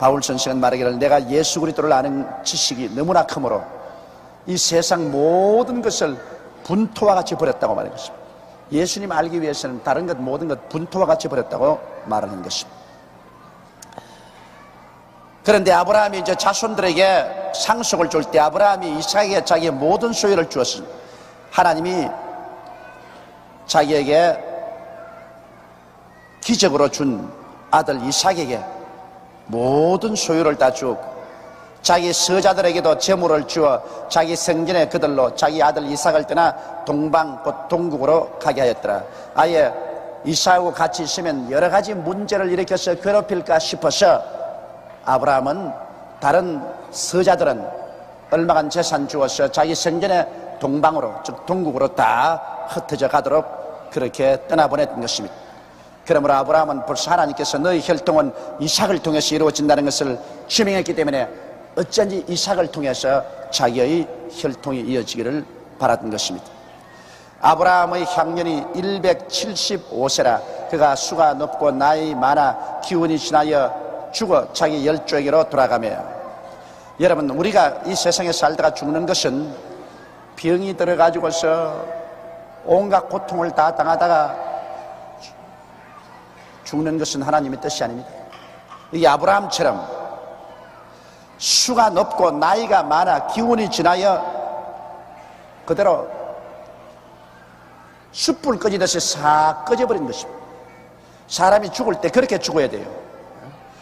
바울 선생은 말하기를 내가 예수 그리스도를 아는 지식이 너무나 크므로 이 세상 모든 것을 분토와 같이 버렸다고 말하는 것입니다. 예수님 알기 위해서는 다른 것 모든 것 분토와 같이 버렸다고 말하는 것입니다. 그런데 아브라함이 이제 자손들에게 상속을 줄 때 아브라함이 이삭에게 자기의 모든 소유를 주었습니다. 하나님이 자기에게 기적으로 준 아들 이삭에게 모든 소유를 다 주었고 자기 서자들에게도 재물을 주어 자기 성전에 그들로 자기 아들 이삭을 떠나 동방 곧 동국으로 가게 하였더라. 아예 이삭하고 같이 있으면 여러 가지 문제를 일으켜서 괴롭힐까 싶어서 아브라함은 다른 서자들은 얼마간 재산 주어서 자기 성전에 동방으로 즉 동국으로 다 흩어져 가도록 그렇게 떠나보냈던 것입니다. 그러므로 아브라함은 벌써 하나님께서 너희 혈통은 이삭을 통해서 이루어진다는 것을 증명했기 때문에 어쩐지 이삭을 통해서 자기의 혈통이 이어지기를 바랐던 것입니다. 아브라함의 향년이 175세라 그가 수가 높고 나이 많아 기운이 지나여 죽어 자기 열조에게로 돌아가며 여러분 우리가 이 세상에 살다가 죽는 것은 병이 들어가지고서 온갖 고통을 다 당하다가 죽는 것은 하나님의 뜻이 아닙니다. 이 아브라함처럼 수가 높고 나이가 많아 기운이 지나여 그대로 숯불 꺼지듯이 싹 꺼져버린 것입니다. 사람이 죽을 때 그렇게 죽어야 돼요.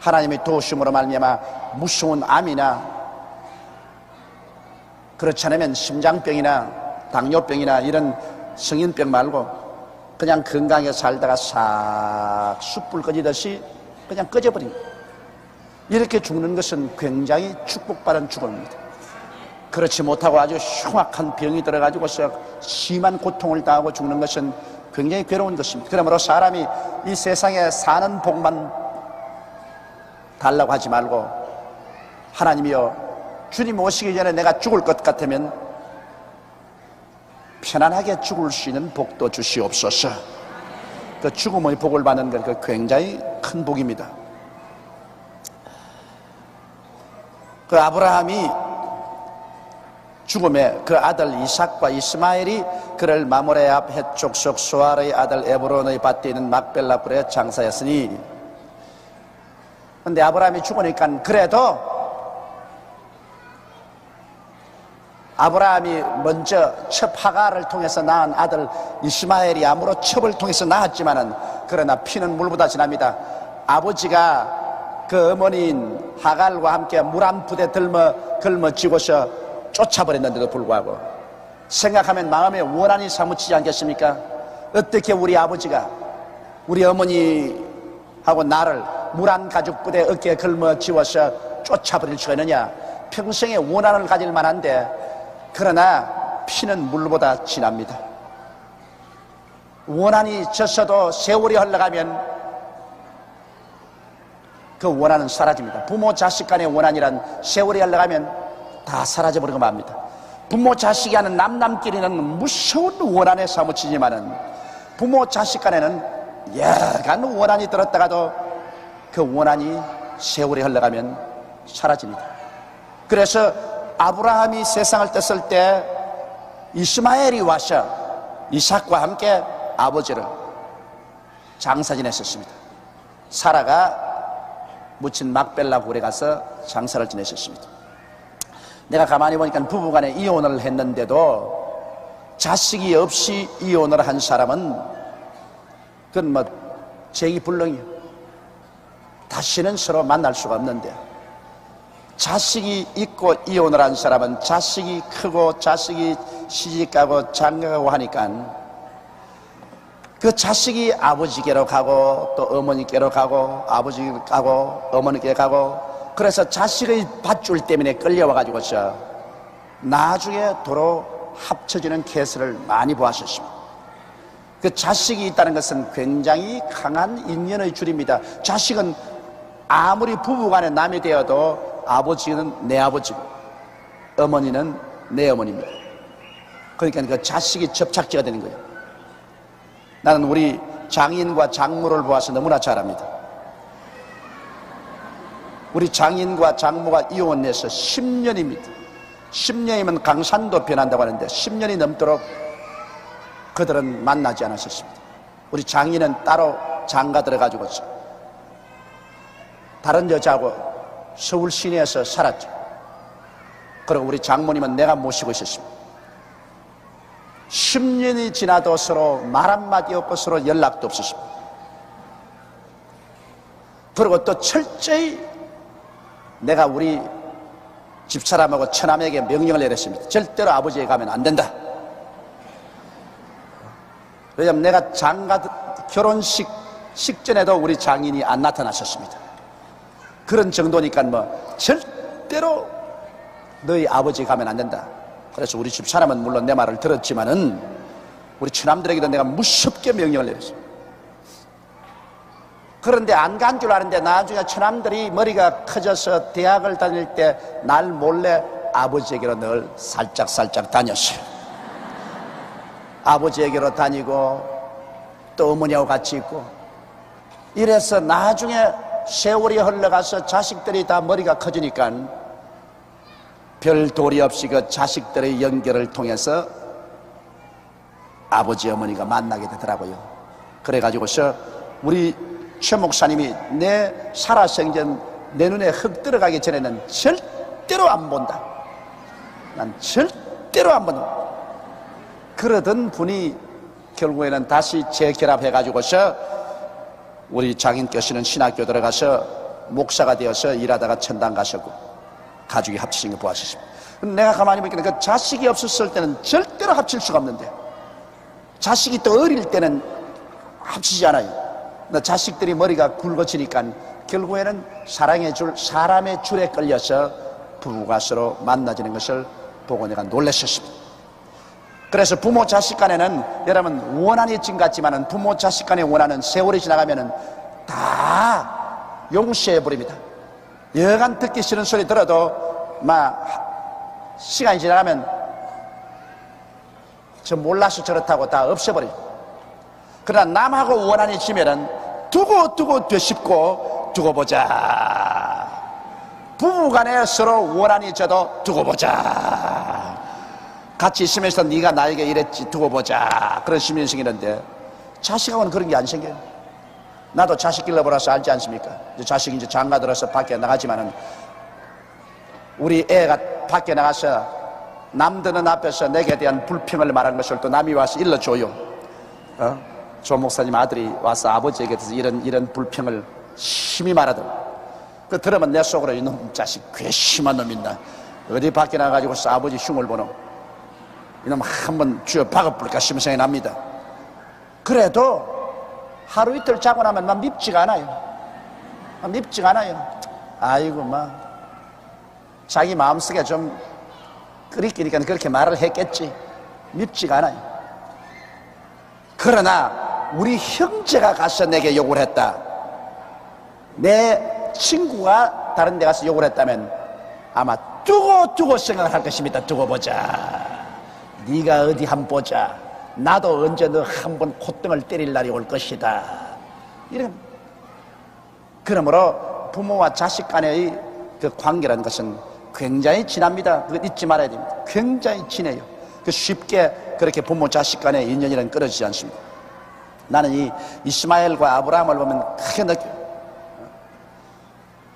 하나님의 도우심으로 말미암아 무서운 암이나 그렇지 않으면 심장병이나 당뇨병이나 이런 성인병 말고 그냥 건강하게 살다가 싹 숯불 꺼지듯이 그냥 꺼져버린 거예요. 이렇게 죽는 것은 굉장히 축복받은 죽음입니다. 그렇지 못하고 아주 흉악한 병이 들어가지고서 심한 고통을 당하고 죽는 것은 굉장히 괴로운 것입니다. 그러므로 사람이 이 세상에 사는 복만 달라고 하지 말고 하나님이여 주님 오시기 전에 내가 죽을 것 같으면 편안하게 죽을 수 있는 복도 주시옵소서. 그 죽음의 복을 받는 것, 그 굉장히 큰 복입니다. 그 아브라함이 죽음에 그 아들 이삭과 이스마엘이 그를 마모레 앞 해쪽 속 소알의 아들 에브론의 밭에 있는 막벨라 굴에 장사였으니 근데 아브라함이 죽으니까 그래도 아브라함이 먼저 첩 하가를 통해서 낳은 아들 이스마엘이 아무로 첩을 통해서 낳았지만은 그러나 피는 물보다 진합니다. 아버지가 그 어머니인 하갈과 함께 물 한 푸대 들며 걸머쥐고서 쫓아버렸는데도 불구하고 생각하면 마음에 원한이 사무치지 않겠습니까? 어떻게 우리 아버지가 우리 어머니하고 나를 물 한 가죽 부대 어깨에 걸머쥐워서 쫓아버릴 수가 있느냐? 평생에 원한을 가질 만한데 그러나 피는 물보다 진합니다. 원한이 졌어도 세월이 흘러가면 그 원한은 사라집니다. 부모 자식 간의 원한이란 세월이 흘러가면 다 사라져버리고 맙니다. 부모 자식이 하는 남남끼리는 무서운 원한에 사무치지만은 부모 자식 간에는 여간 원한이 들었다가도 그 원한이 세월이 흘러가면 사라집니다. 그래서 아브라함이 세상을 떴을 때 이스마엘이 와서 이삭과 함께 아버지를 장사 지냈었습니다. 사라가 묻힌 막벨라 굴에 가서 장사를 지냈었습니다. 내가 가만히 보니까 부부간에 이혼을 했는데도 자식이 없이 이혼을 한 사람은 그건 뭐 제기 불능이요. 다시는 서로 만날 수가 없는데 자식이 있고 이혼을 한 사람은 자식이 크고 자식이 시집가고 장가가고 하니까 그 자식이 아버지께로 가고 또 어머니께로 가고 아버지께로 가고 어머니께 가고 그래서 자식의 밧줄 때문에 끌려와가지고서 나중에 도로 합쳐지는 케이스를 많이 보았었습니다. 그 자식이 있다는 것은 굉장히 강한 인연의 줄입니다. 자식은 아무리 부부간에 남이 되어도 아버지는 내 아버지고 어머니는 내 어머니입니다. 그러니까 그 자식이 접착제가 되는 거예요. 나는 우리 장인과 장모를 보아서 너무나 잘 압니다. 우리 장인과 장모가 이혼해서 10년입니다. 10년이면 강산도 변한다고 하는데 10년이 넘도록 그들은 만나지 않았었습니다. 우리 장인은 따로 장가 들어가지고서 다른 여자하고 서울 시내에서 살았죠. 그리고 우리 장모님은 내가 모시고 있었습니다. 10년이 지나도 서로 말 한마디 없고 서로 연락도 없었습니다. 그리고 또 철저히 내가 우리 집사람하고 처남에게 명령을 내렸습니다. 절대로 아버지에 가면 안 된다. 왜냐하면 내가 장가 결혼식 식전에도 우리 장인이 안 나타나셨습니다. 그런 정도니까 뭐 절대로 너희 아버지 가면 안 된다. 그래서 우리 집 사람은 물론 내 말을 들었지만은 우리 처남들에게도 내가 무섭게 명령을 내렸습니다. 그런데 안 간 줄 아는데 나중에 처남들이 머리가 커져서 대학을 다닐 때 날 몰래 아버지에게로 늘 살짝살짝 다녔어요. 아버지에게로 다니고 또 어머니하고 같이 있고 이래서 나중에 세월이 흘러가서 자식들이 다 머리가 커지니까 별 도리 없이 그 자식들의 연결을 통해서 아버지 어머니가 만나게 되더라고요. 그래가지고서 우리 최 목사님이 내 살아생전 내 눈에 흙 들어가기 전에는 절대로 안 본다. 난 절대로 안 본다. 그러던 분이 결국에는 다시 재결합해가지고서 우리 장인께서는 신학교 들어가서 목사가 되어서 일하다가 천당 가셨고 가족이 합치신 거 보았습니다. 내가 가만히 보니까 그 자식이 없었을 때는 절대로 합칠 수가 없는데 자식이 또 어릴 때는 합치지 않아요. 나 자식들이 머리가 굵어지니까 결국에는 사랑의 줄, 사람의 줄에 끌려서 부부가 서로 만나지는 것을 보고 내가 놀랐었습니다. 그래서 부모 자식 간에는 여러분 원한이 진 같지만은 부모 자식 간의 원한은 세월이 지나가면은 다 용서해 버립니다. 여간 듣기 싫은 소리 들어도 막 시간이 지나가면 저 몰라서 저렇다고 다 없애버려요. 그러나 남하고 원한이 지면은 두고 두고 되씹고 두고 보자. 부부간에 서로 원한이 져도 두고 보자. 같이 있으면서 네가 나에게 이랬지 두고 보자. 그런 생기는데 자식하고는 그런 게 안 생겨요. 나도 자식 길러보라서 알지 않습니까? 이제 자식이 이제 장가 들어서 밖에 나가지만은 우리 애가 밖에 나가서 남들은 앞에서 내게 대한 불평을 말한 것을 또 남이 와서 일러줘요. 어? 조 목사님 아들이 와서 아버지에게 대해서 이런 이런 불평을 심히 말하더라. 그 들으면 내 속으로 이놈 자식 괘씸한 놈이다. 어디 밖에 나가지고서 아버지 흉을 보노. 이놈 한번 쥐어 박아볼까 싶은 생각이 납니다. 그래도 하루 이틀 자고 나면 난 밉지가 않아요. 난 밉지가 않아요. 아이고, 막. 자기 마음속에 좀 끓이끼니까 그렇게 말을 했겠지. 밉지가 않아요. 그러나 우리 형제가 가서 내게 욕을 했다. 내 친구가 다른 데 가서 욕을 했다면 아마 두고 두고 생각을 할 것입니다. 두고 보자. 네가 어디 한번 보자. 나도 언제 너 한 번 콧등을 때릴 날이 올 것이다. 이런 그러므로 부모와 자식 간의 그 관계라는 것은 굉장히 진합니다. 그거 잊지 말아야 됩니다. 굉장히 진해요. 그 쉽게 그렇게 부모 자식 간의 인연이란 끊어지지 않습니다. 나는 이 이스마엘과 아브라함을 보면 크게 느껴요.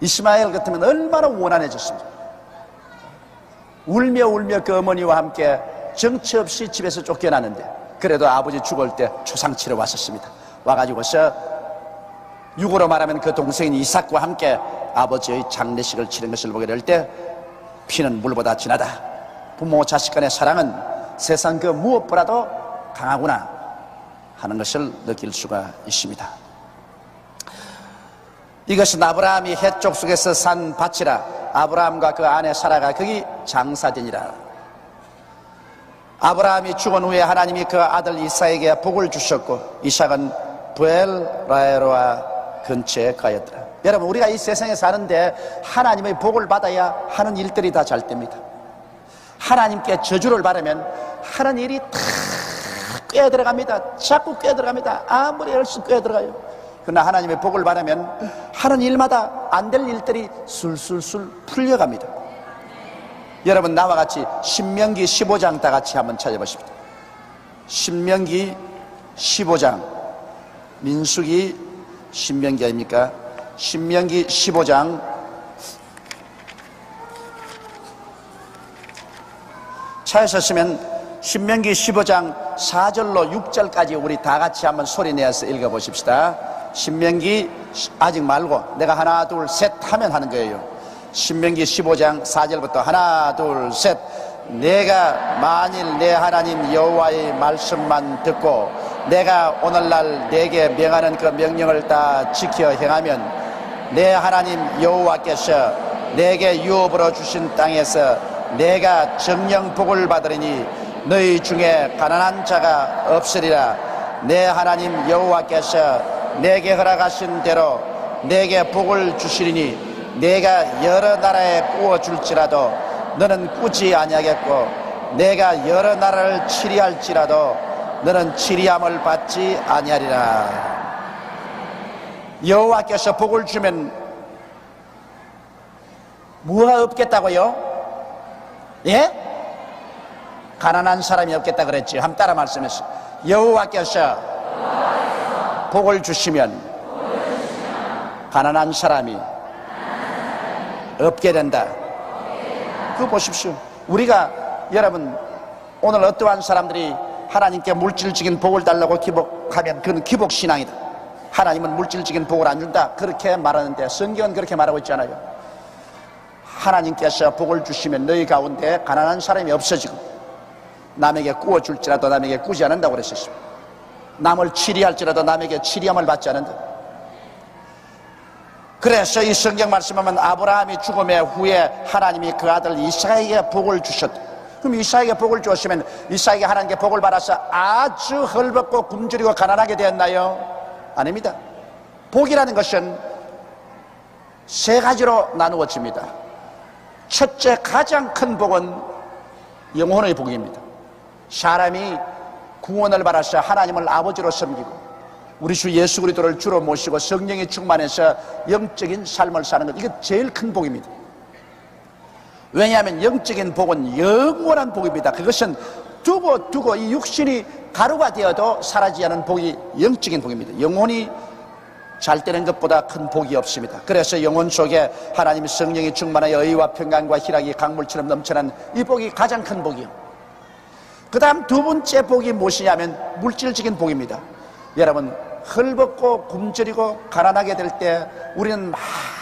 이스마엘 같으면 얼마나 원한해졌습니다. 울며 울며 그 어머니와 함께 정처 없이 집에서 쫓겨나는데 그래도 아버지 죽을 때 초상치러 왔었습니다. 와가지고서 육으로 말하면 그 동생인 이삭과 함께 아버지의 장례식을 치른 것을 보게 될 때 피는 물보다 진하다. 부모 자식 간의 사랑은 세상 그 무엇보다도 강하구나 하는 것을 느낄 수가 있습니다. 이것은 아브라함이 해쪽 속에서 산 밭이라 아브라함과 그 아내 사라가 거기 장사되니라. 아브라함이 죽은 후에 하나님이 그 아들 이사에게 복을 주셨고 이삭은 부엘라에로와 근처에 가였더라. 여러분 우리가 이 세상에 사는데 하나님의 복을 받아야 하는 일들이 다 잘 됩니다. 하나님께 저주를 바라면 하는 일이 다꿰 들어갑니다. 자꾸 꿰 들어갑니다. 아무리 열심히 꿰 들어가요. 그러나 하나님의 복을 받으면 하는 일마다 안 될 일들이 술술술 풀려갑니다. 여러분 나와 같이 신명기 15장 다 같이 한번 찾아보십시오. 신명기 15장 민수기 신명기 아닙니까? 신명기 15장 차에서 쓰면 신명기 15장 4절로 6절까지 우리 다 같이 한번 소리 내어서 읽어보십시다. 신명기 아직 말고 내가 하나 둘 셋 하면 하는 거예요. 신명기 15장 4절부터 하나 둘 셋. 내가 만일 내 하나님 여호와의 말씀만 듣고 내가 오늘날 내게 명하는 그 명령을 다 지켜 행하면 내 하나님 여호와께서 내게 유업으로 주신 땅에서 내가 정령 복을 받으리니 너희 중에 가난한 자가 없으리라. 내 하나님 여호와께서 내게 허락하신 대로 내게 복을 주시리니 내가 여러 나라에 구워 줄지라도 너는 꾸지 아니하겠고 내가 여러 나라를 치리할지라도 너는 치리함을 받지 아니하리라 여호와께서 복을 주면 뭐가 없겠다고요? 예? 가난한 사람이 없겠다 그랬지. 한번 따라 말씀했어. 여호와께서 복을 주시면 가난한 사람이 없게 된다. 그거 보십시오. 우리가 여러분 오늘 어떠한 사람들이 하나님께 물질적인 복을 달라고 기복하면 그건 기복 신앙이다. 하나님은 물질적인 복을 안 준다. 그렇게 말하는데 성경은 그렇게 말하고 있잖아요. 하나님께서 복을 주시면 너희 가운데 가난한 사람이 없어지고 남에게 구워 줄지라도 남에게 꾸지 않는다고 그랬었습니다. 남을 치리할지라도 남에게 치리함을 받지 않는다. 그래서 이 성경 말씀하면 아브라함이 죽음의 후에 하나님이 그 아들 이삭에게 복을 주셨다. 그럼 이삭에게 복을 주었으면 이삭에게 하나님께 복을 받아서 아주 헐벗고 굶주리고 가난하게 되었나요? 아닙니다. 복이라는 것은 세 가지로 나누어집니다. 첫째 가장 큰 복은 영혼의 복입니다. 사람이 구원을 받아서 하나님을 아버지로 섬기고 우리 주 예수 그리스도를 주로 모시고 성령이 충만해서 영적인 삶을 사는 것 이게 제일 큰 복입니다. 왜냐하면 영적인 복은 영원한 복입니다. 그것은 두고 두고 이 육신이 가루가 되어도 사라지지 않은 복이 영적인 복입니다. 영혼이 잘 되는 것보다 큰 복이 없습니다. 그래서 영혼 속에 하나님 성령이 충만하여 의와 평강과 희락이 강물처럼 넘쳐난 이 복이 가장 큰 복이요. 그 다음 두 번째 복이 무엇이냐면 물질적인 복입니다. 여러분, 헐벗고 굶주리고 가난하게 될 때 우리는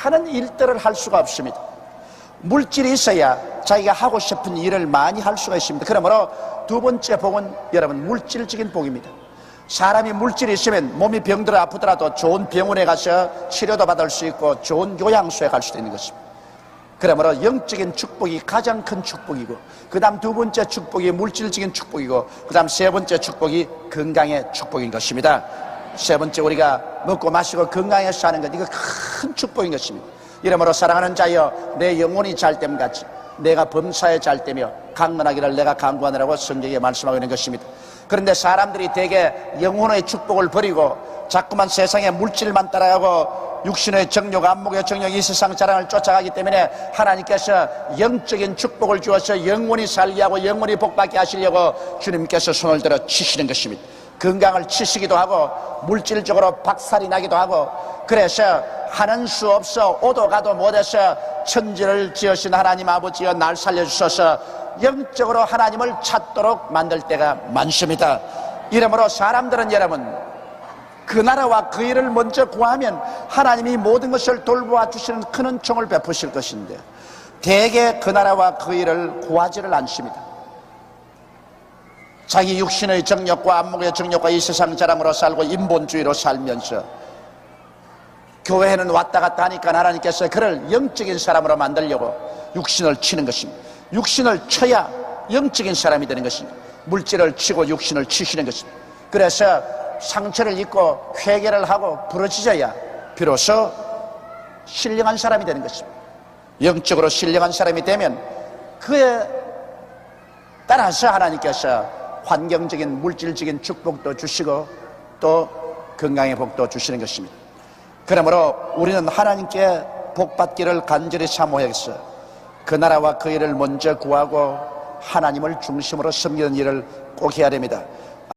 많은 일들을 할 수가 없습니다. 물질이 있어야 자기가 하고 싶은 일을 많이 할 수가 있습니다. 그러므로 두 번째 복은 여러분 물질적인 복입니다. 사람이 물질이 있으면 몸이 병들어 아프더라도 좋은 병원에 가서 치료도 받을 수 있고 좋은 요양소에 갈 수도 있는 것입니다. 그러므로 영적인 축복이 가장 큰 축복이고 그 다음 두 번째 축복이 물질적인 축복이고 그 다음 세 번째 축복이 건강의 축복인 것입니다. 세 번째 우리가 먹고 마시고 건강해서 사는 것 이거 큰 축복인 것입니다. 이러므로 사랑하는 자여 내 영혼이 잘됨 같이 내가 범사에 잘되며 강건하기를 내가 강구하느라고 성경에 말씀하고 있는 것입니다. 그런데 사람들이 대개 영혼의 축복을 버리고 자꾸만 세상의 물질만 따라가고 육신의 정욕, 안목의 정욕, 이 세상 자랑을 쫓아가기 때문에 하나님께서 영적인 축복을 주어서 영원히 살게 하고 영원히 복받게 하시려고 주님께서 손을 들어 치시는 것입니다. 건강을 치시기도 하고 물질적으로 박살이 나기도 하고 그래서 하는 수 없어 오도 가도 못해서 천지를 지으신 하나님 아버지여 날 살려주셔서 영적으로 하나님을 찾도록 만들 때가 많습니다. 이러므로 사람들은 여러분 그 나라와 그 일을 먼저 구하면 하나님이 모든 것을 돌보아 주시는 큰 은총을 베푸실 것인데 대개 그 나라와 그 일을 구하지를 않습니다. 자기 육신의 정력과 안목의 정력과 이 세상 자랑으로 살고 인본주의로 살면서 교회에는 왔다 갔다 하니까 하나님께서 그를 영적인 사람으로 만들려고 육신을 치는 것입니다. 육신을 쳐야 영적인 사람이 되는 것입니다. 물질을 치고 육신을 치시는 것입니다. 그래서 상처를 입고 회개를 하고 부러지져야 비로소 신령한 사람이 되는 것입니다. 영적으로 신령한 사람이 되면 그에 따라서 하나님께서 환경적인 물질적인 축복도 주시고 또 건강의 복도 주시는 것입니다. 그러므로 우리는 하나님께 복받기를 간절히 사모해서 그 나라와 그 일을 먼저 구하고 하나님을 중심으로 섬기는 일을 꼭 해야 됩니다.